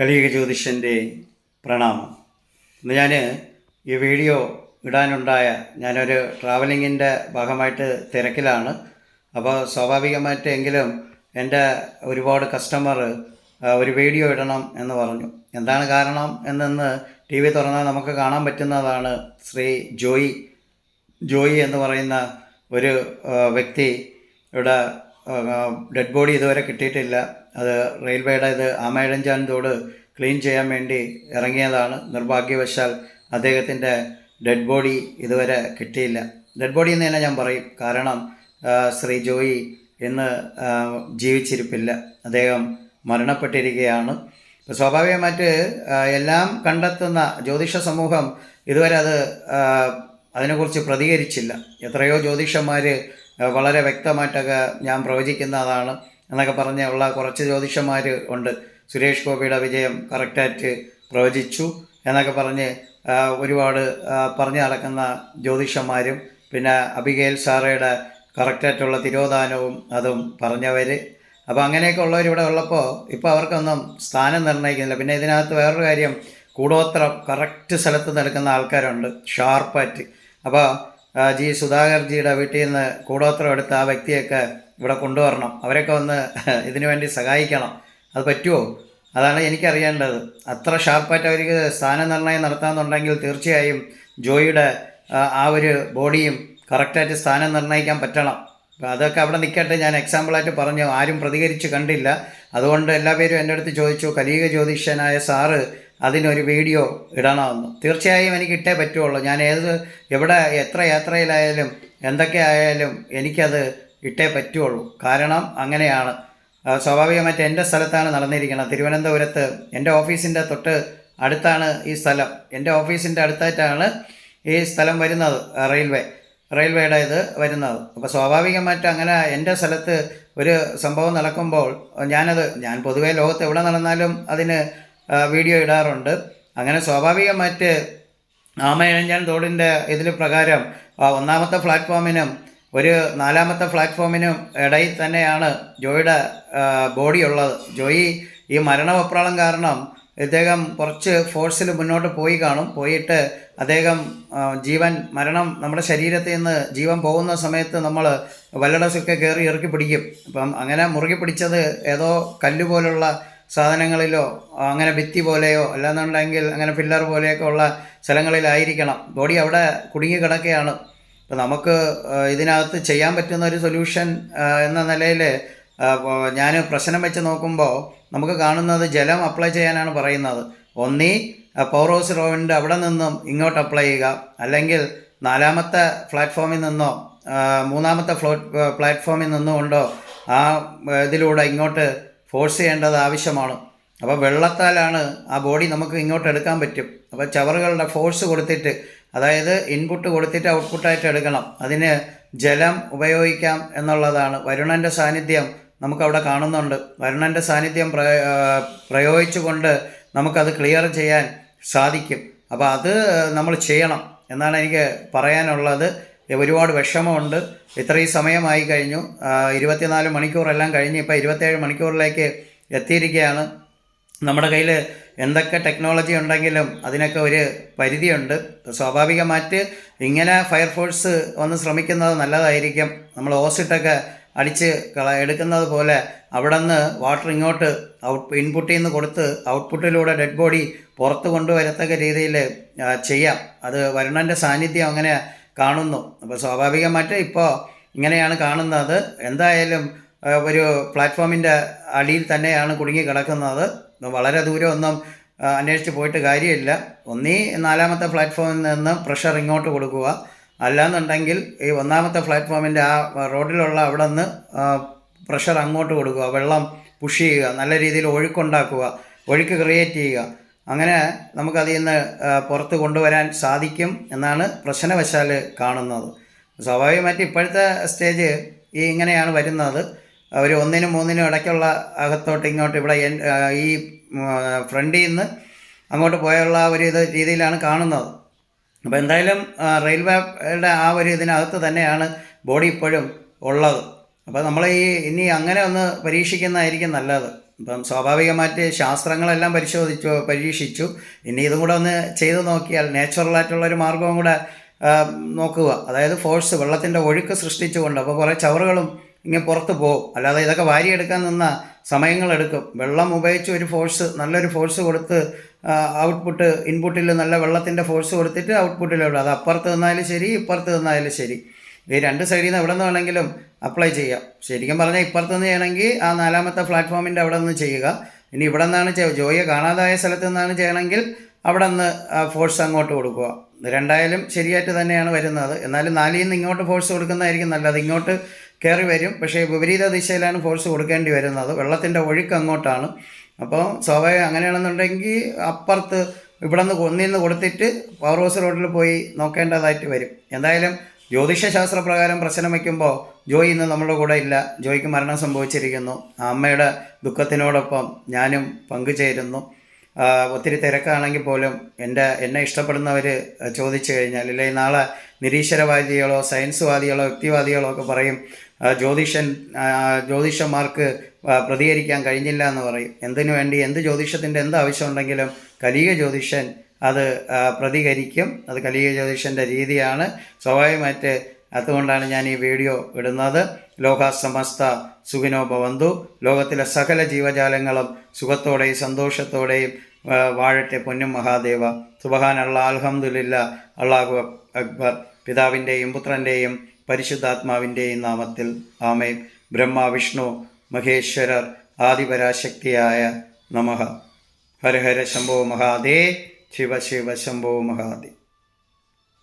കലിയുഗ ജ്യോതിഷന്റെ പ്രണാമം. ഇന്ന് ഞാൻ ഈ വീഡിയോ ഇടാനുണ്ടായ ഞാനൊരു ട്രാവലിങ്ങിന്റെ ഭാഗമായിട്ട് തിരക്കിലാണ്. അപ്പോൾ സ്വാഭാവികമായിട്ട് എങ്കിലും എന്റെ ഒരുപാട് കസ്റ്റമർ ഒരു വീഡിയോ ഇടണം എന്ന് പറഞ്ഞു. എന്താണ് കാരണം എന്നെന്ന് ടി വി തുറന്നാൽ നമുക്ക് കാണാൻ പറ്റുന്നതാണ് ശ്രീ ജോയി. ജോയി എന്ന് പറയുന്ന ഒരു വ്യക്തി ഇവിടെ ഡെഡ് ബോഡി ഇതുവരെ കിട്ടിയിട്ടില്ല. അത് റെയിൽവേയുടെ ഇത് ആമയഴഞ്ചാൻ തോട് ക്ലീൻ ചെയ്യാൻ വേണ്ടി ഇറങ്ങിയതാണ്. നിർഭാഗ്യവശാൽ അദ്ദേഹത്തിന്റെ ഡെഡ് ബോഡി ഇതുവരെ കിട്ടിയില്ല. ഡെഡ് ബോഡി എന്ന് തന്നെ ഞാൻ പറയും. കാരണം ശ്രീ ജോയി ഇന്ന് ജീവിച്ചിരിപ്പില്ല. അദ്ദേഹം മരണപ്പെട്ടിരിക്കുകയാണ്. സ്വാഭാവികമായിട്ട് എല്ലാം കണ്ടെത്തുന്ന ജ്യോതിഷ സമൂഹം ഇതുവരെ അത് അതിനെക്കുറിച്ച് പ്രതികരിച്ചില്ല. എത്രയോ ജ്യോതിഷന്മാർ വളരെ വ്യക്തമായിട്ടൊക്കെ ഞാൻ പ്രവചിക്കുന്നതാണ്. എന്നൊക്കെ പറഞ്ഞ് ഉള്ള കുറച്ച് ജ്യോതിഷന്മാർ ഉണ്ട്. സുരേഷ് ഗോപിയുടെ വിജയം കറക്റ്റായിട്ട് പ്രവചിച്ചു എന്നൊക്കെ പറഞ്ഞ് ഒരുപാട് പറഞ്ഞു നടക്കുന്ന ജ്യോതിഷന്മാരും പിന്നെ അബിഗേൽ സാറയുടെ കറക്റ്റായിട്ടുള്ള തിരോധാനവും അതും പറഞ്ഞവർ അപ്പോൾ അങ്ങനെയൊക്കെ ഉള്ളവർ ഇവിടെ ഉള്ളപ്പോൾ ഇപ്പോൾ അവർക്കൊന്നും സ്ഥാനം നിർണയിക്കുന്നില്ല. പിന്നെ ഇതിനകത്ത് വേറൊരു കാര്യം കൂടോത്രം കറക്റ്റ് സ്ഥലത്ത് നിൽക്കുന്ന ആൾക്കാരുണ്ട് ഷാർപ്പായിട്ട്. അപ്പോൾ ജി സുധാകർജിയുടെ വീട്ടിൽ നിന്ന് കൂടോത്രം എടുത്ത ആ വ്യക്തിയൊക്കെ ഇവിടെ കൊണ്ടുവരണം. അവരൊക്കെ വന്ന് ഇതിനു വേണ്ടി സഹായിക്കണം. അത് പറ്റുമോ അതാണ് എനിക്കറിയേണ്ടത്. അത്ര ഷാർപ്പായിട്ട് അവർക്ക് സ്ഥാനനിർണയം നടത്താമെന്നുണ്ടെങ്കിൽ തീർച്ചയായും ജോയിയുടെ ആ, ഒരു ബോഡിയും കറക്റ്റായിട്ട് സ്ഥാനം നിർണയിക്കാൻ പറ്റണം. അതൊക്കെ അവിടെ നിൽക്കട്ടെ ഞാൻ എക്സാമ്പിളായിട്ട് പറഞ്ഞു. ആരും പ്രതികരിച്ച് കണ്ടില്ല. അതുകൊണ്ട് എല്ലാ പേരും എന്റെ അടുത്ത് ചോദിച്ചു കലീക ജ്യോതിഷനായ സാറ് അതിനൊരു വീഡിയോ ഇടണമെന്ന്. തീർച്ചയായും എനിക്ക് ഇട്ടേ പറ്റുള്ളൂ. ഞാൻ ഏത് എവിടെ എത്ര യാത്രയിലായാലും എന്തൊക്കെ ആയാലും എനിക്കത് ഇട്ടേ പറ്റുള്ളൂ. കാരണം അങ്ങനെയാണ്. സ്വാഭാവികമായിട്ട് എന്റെ സ്ഥലത്താണ് നടന്നിരിക്കുന്നത്. തിരുവനന്തപുരത്ത് എന്റെ ഓഫീസിന്റെ തൊട്ട് അടുത്താണ് ഈ സ്ഥലം. എന്റെ ഓഫീസിന്റെ അടുത്തായിട്ടാണ് ഈ സ്ഥലം വരുന്നത് റെയിൽവേ. റെയിൽവേയുടെ ഇത് വരുന്നത്. അപ്പോൾ സ്വാഭാവികമായിട്ട് അങ്ങനെ എന്റെ സ്ഥലത്ത് ഒരു സംഭവം നടക്കുമ്പോൾ ഞാനത് ഞാൻ പൊതുവേ ലോകത്ത് എവിടെ നടന്നാലും അതിന് വീഡിയോ ഇടാറുണ്ട്. അങ്ങനെ സ്വാഭാവികമായിട്ട് ആമയഴഞ്ഞാൻ തോടിന്റെ ഇതിൽ പ്രകാരം ഒന്നാമത്തെ പ്ലാറ്റ്ഫോമിനും ഒരു നാലാമത്തെ പ്ലാറ്റ്ഫോമിനും ഇടയിൽ തന്നെയാണ് ജോയിയുടെ ബോഡി ഉള്ളത്. ജോയി ഈ മരണവപ്രാളം കാരണം ഇദ്ദേഹം കുറച്ച് ഫോഴ്സിൽ മുന്നോട്ട് പോയി കാണും. പോയിട്ട് അദ്ദേഹം ജീവൻ മരണം നമ്മുടെ ശരീരത്തിൽ നിന്ന് ജീവൻ പോകുന്ന സമയത്ത് നമ്മൾ വല്ലടസൊക്കെ കയറി ഇറക്കി പിടിക്കും. അപ്പം അങ്ങനെ മുറുകി പിടിച്ചത് ഏതോ കല്ല് പോലുള്ള സാധനങ്ങളിലോ അങ്ങനെ ഭിത്തി പോലെയോ അല്ലാന്നുണ്ടെങ്കിൽ അങ്ങനെ പില്ലർ പോലെയൊക്കെ ഉള്ള സ്ഥലങ്ങളിലായിരിക്കണം. ബോഡി അവിടെ കുടുങ്ങി കിടക്കുകയാണ്. അപ്പോൾ നമുക്ക് ഇതിനകത്ത് ചെയ്യാൻ പറ്റുന്ന ഒരു സൊല്യൂഷൻ എന്ന നിലയിൽ ഞാൻ പ്രശ്നം വെച്ച് നോക്കുമ്പോൾ നമുക്ക് കാണുന്നത് ജലം അപ്ലൈ ചെയ്യാനാണ് പറയുന്നത്. ഒന്നീ പവർ ഹൗസ് റോവിന്റെ അവിടെ നിന്നും ഇങ്ങോട്ട് അപ്ലൈ ചെയ്യുക. അല്ലെങ്കിൽ നാലാമത്തെ പ്ലാറ്റ്ഫോമിൽ നിന്നോ മൂന്നാമത്തെ ഫ്ലോ പ്ലാറ്റ്ഫോമിൽ നിന്നുകൊണ്ടോ ആ ഇതിലൂടെ ഇങ്ങോട്ട് ഫോഴ്സ് ചെയ്യേണ്ടത് ആവശ്യമാണ്. അപ്പോൾ വെള്ളത്താലാണ് ആ ബോഡി നമുക്ക് ഇങ്ങോട്ട് എടുക്കാൻ പറ്റും. അപ്പോൾ ചവറുകളുടെ ഫോഴ്സ് കൊടുത്തിട്ട് അതായത് ഇൻപുട്ട് കൊടുത്തിട്ട് ഔട്ട്പുട്ടായിട്ട് എടുക്കണം. അതിന് ജലം ഉപയോഗിക്കാം എന്നുള്ളതാണ്. വരുണന്റെ സാന്നിധ്യം നമുക്കവിടെ കാണുന്നുണ്ട്. വരുണന്റെ സാന്നിധ്യം പ്രയോഗിച്ചുകൊണ്ട് നമുക്കത് ക്ലിയർ ചെയ്യാൻ സാധിക്കും. അപ്പോൾ അത് നമ്മൾ ചെയ്യണം എന്നാണ് എനിക്ക് പറയാനുള്ളത്. ഒരുപാട് വിഷമമുണ്ട്. ഇത്രയും സമയമായി കഴിഞ്ഞു. ഇരുപത്തിനാല് മണിക്കൂറെല്ലാം കഴിഞ്ഞ് ഇപ്പോൾ ഇരുപത്തേഴ് മണിക്കൂറിലേക്ക് എത്തിയിരിക്കുകയാണ്. നമ്മുടെ കയ്യിൽ എന്തൊക്കെ ടെക്നോളജി ഉണ്ടെങ്കിലും അതിനൊക്കെ ഒരു പരിധിയുണ്ട്. സ്വാഭാവികമായിട്ട് ഇങ്ങനെ ഫയർഫോഴ്സ് ഒന്ന് ശ്രമിക്കുന്നത് നല്ലതായിരിക്കും. നമ്മൾ ഓസിട്ടൊക്കെ അടിച്ച് കള എടുക്കുന്നത് പോലെ അവിടെ നിന്ന് വാട്ടർ ഇങ്ങോട്ട് ഔട്ട് ഇൻപുട്ടിൽ നിന്ന് കൊടുത്ത് ഔട്ട്പുട്ടിലൂടെ ഡെഡ് ബോഡി പുറത്ത് കൊണ്ടുവരത്തക്ക രീതിയിൽ ചെയ്യാം. അത് വരുണന്റെ സാന്നിധ്യം അങ്ങനെ കാണുന്നു. അപ്പോൾ സ്വാഭാവികമായിട്ട് ഇപ്പോൾ ഇങ്ങനെയാണ് കാണുന്നത്. എന്തായാലും ഒരു പ്ലാറ്റ്ഫോമിന്റെ അടിയിൽ തന്നെയാണ് കുടുങ്ങി കിടക്കുന്നത്. വളരെ ദൂരമൊന്നും ഒന്നും അന്വേഷിച്ച് പോയിട്ട് കാര്യമില്ല. ഒന്നീ നാലാമത്തെ പ്ലാറ്റ്ഫോമിൽ നിന്ന് പ്രഷർ ഇങ്ങോട്ട് കൊടുക്കുക. അല്ലാന്നുണ്ടെങ്കിൽ ഈ ഒന്നാമത്തെ പ്ലാറ്റ്ഫോമിന്റെ ആ റോഡിലുള്ള അവിടെ നിന്ന് പ്രഷർ അങ്ങോട്ട് കൊടുക്കുക. വെള്ളം പുഷ് ചെയ്യുക. നല്ല രീതിയിൽ ഒഴുക്കുണ്ടാക്കുക. ഒഴുക്ക് ക്രിയേറ്റ് ചെയ്യുക. അങ്ങനെ നമുക്കതിൽ നിന്ന് പുറത്ത് കൊണ്ടുവരാൻ സാധിക്കും എന്നാണ് പ്രശ്നവശാൽ കാണുന്നത്. സ്വാഭാവികമായിട്ട് ഇപ്പോഴത്തെ സ്റ്റേജ് ഈ ഇങ്ങനെയാണ് വരുന്നത്. ഒരു ഒന്നിനും മൂന്നിനും ഇടയ്ക്കുള്ള അകത്തോട്ട് ഇങ്ങോട്ട് ഇവിടെ ഈ ഫ്രണ്ടിൽ നിന്ന് അങ്ങോട്ട് പോയുള്ള ഒരു ഇത് രീതിയിലാണ് കാണുന്നത്. അപ്പോൾ എന്തായാലും റെയിൽവേയുടെ ആ ഒരു ഇതിനകത്ത് തന്നെയാണ് ബോഡി ഇപ്പോഴും ഉള്ളത്. അപ്പോൾ നമ്മൾ ഈ ഇനി അങ്ങനെ ഒന്ന് പരീക്ഷിക്കുന്നതായിരിക്കും നല്ലത്. ഇപ്പം സ്വാഭാവികമായിട്ട് ശാസ്ത്രങ്ങളെല്ലാം പരിശോധിച്ചു പരീക്ഷിച്ചു. ഇനി ഇതും കൂടെ ഒന്ന് ചെയ്ത് നോക്കിയാൽ നാച്ചുറലായിട്ടുള്ളൊരു മാർഗവും കൂടെ നോക്കുക. അതായത് ഫോഴ്സ് വെള്ളത്തിന്റെ ഒഴുക്ക് സൃഷ്ടിച്ചുകൊണ്ട് അപ്പോൾ കുറേ ചവറുകളും ഇങ്ങനെ പുറത്ത് പോകും. അല്ലാതെ ഇതൊക്കെ വാരിയെടുക്കാൻ നിന്ന സമയങ്ങളെടുക്കും. വെള്ളം ഉപയോഗിച്ച് ഒരു ഫോഴ്സ് നല്ലൊരു ഫോഴ്സ് കൊടുത്ത് ഔട്ട്പുട്ട് ഇൻപുട്ടിൽ നല്ല വെള്ളത്തിന്റെ ഫോഴ്സ് കൊടുത്തിട്ട് ഔട്ട്പുട്ടിൽ വിടും അത് അപ്പുറത്ത് നിന്നാലും ശരി ഇപ്പുറത്ത് നിന്നാലും ശരി. ഈ രണ്ട് സൈഡിൽ നിന്ന് എവിടെ നിന്ന് വേണമെങ്കിലും അപ്ലൈ ചെയ്യാം. ശരിക്കും പറഞ്ഞാൽ ഇപ്പുറത്ത് നിന്ന് ചെയ്യണമെങ്കിൽ ആ നാലാമത്തെ പ്ലാറ്റ്ഫോമിന്റെ അവിടെ നിന്ന് ചെയ്യുക. ഇനി ഇവിടെ നിന്നാണ് ജോയെ കാണാതായ സ്ഥലത്ത് നിന്നാണ് ചെയ്യണമെങ്കിൽ അവിടെ നിന്ന് ഫോഴ്സ് അങ്ങോട്ട് കൊടുക്കുക. രണ്ടായാലും ശരിയായിട്ട് തന്നെയാണ് വരുന്നത്. എന്നാലും നാലിൽ നിന്ന് ഇങ്ങോട്ട് ഫോഴ്സ് കൊടുക്കുന്നതായിരിക്കും നല്ലത്. ഇങ്ങോട്ട് കയറി വരും. പക്ഷേ വിപരീത ദിശയിലാണ് ഫോഴ്സ് കൊടുക്കേണ്ടി വരുന്നത്. വെള്ളത്തിന്റെ ഒഴുക്ക് അങ്ങോട്ടാണ്. അപ്പോൾ സ്വാഭാവികം അങ്ങനെയാണെന്നുണ്ടെങ്കിൽ അപ്പുറത്ത് ഇവിടെ നിന്ന് ഒന്നിൽ നിന്ന് കൊടുത്തിട്ട് പവർ ഹൗസ് റോഡിൽ പോയി നോക്കേണ്ടതായിട്ട് വരും. എന്തായാലും ജ്യോതിഷശാസ്ത്ര പ്രകാരം പ്രശ്നം വയ്ക്കുമ്പോൾ ജോയി ഇന്ന് നമ്മുടെ കൂടെ ഇല്ല. ജോയിക്ക് മരണം സംഭവിച്ചിരിക്കുന്നു. അമ്മയുടെ ദുഃഖത്തിനോടൊപ്പം ഞാനും പങ്കുചേരുന്നു. ഒത്തിരി തിരക്കാണെങ്കിൽ പോലും എന്റെ എന്നെ ഇഷ്ടപ്പെടുന്നവർ ചോദിച്ചു കഴിഞ്ഞാൽ അല്ലെങ്കിൽ നാളെ നിരീശ്വരവാദികളോ സയൻസ്വാദികളോ യുക്തിവാദികളോ ഒക്കെ പറയും ജ്യോതിഷൻ ജ്യോതിഷന്മാർക്ക് പ്രതികരിക്കാൻ കഴിഞ്ഞില്ല എന്ന് പറയും. എന്തിനു വേണ്ടി എന്ത് ജ്യോതിഷത്തിന്റെ എന്ത് ആവശ്യമുണ്ടെങ്കിലും കലിക ജ്യോതിഷൻ അത് പ്രതികരിക്കും. അത് കലിക ജ്യോതിഷന്റെ രീതിയാണ്. സ്വാഭാവികമായിട്ട് അതുകൊണ്ടാണ് ഞാൻ ഈ വീഡിയോ ഇടുന്നത്. ലോക സമസ്ത സുഖിനോ ഭവന്തു. ലോകത്തിലെ സകല ജീവജാലങ്ങളും സുഖത്തോടെയും സന്തോഷത്തോടെയും വാഴട്ടെ പൊന്നും മഹാദേവ. സുബഹാൻ അള്ളാ അലഹമുല്ല അള്ളാഹു അക്ബർ. പിതാവിന്റെയും പുത്രന്റെയും പരിശുദ്ധാത്മാവിന്റെയും നാമത്തിൽ ആമേ ബ്രഹ്മ വിഷ്ണു മഹേശ്വരർ ആദിപരാശക്തിയായ നമഃ ഹര ഹര ശംഭോ മഹാദേ. ശിവ ശിവ ശംഭോ മഹാദേ.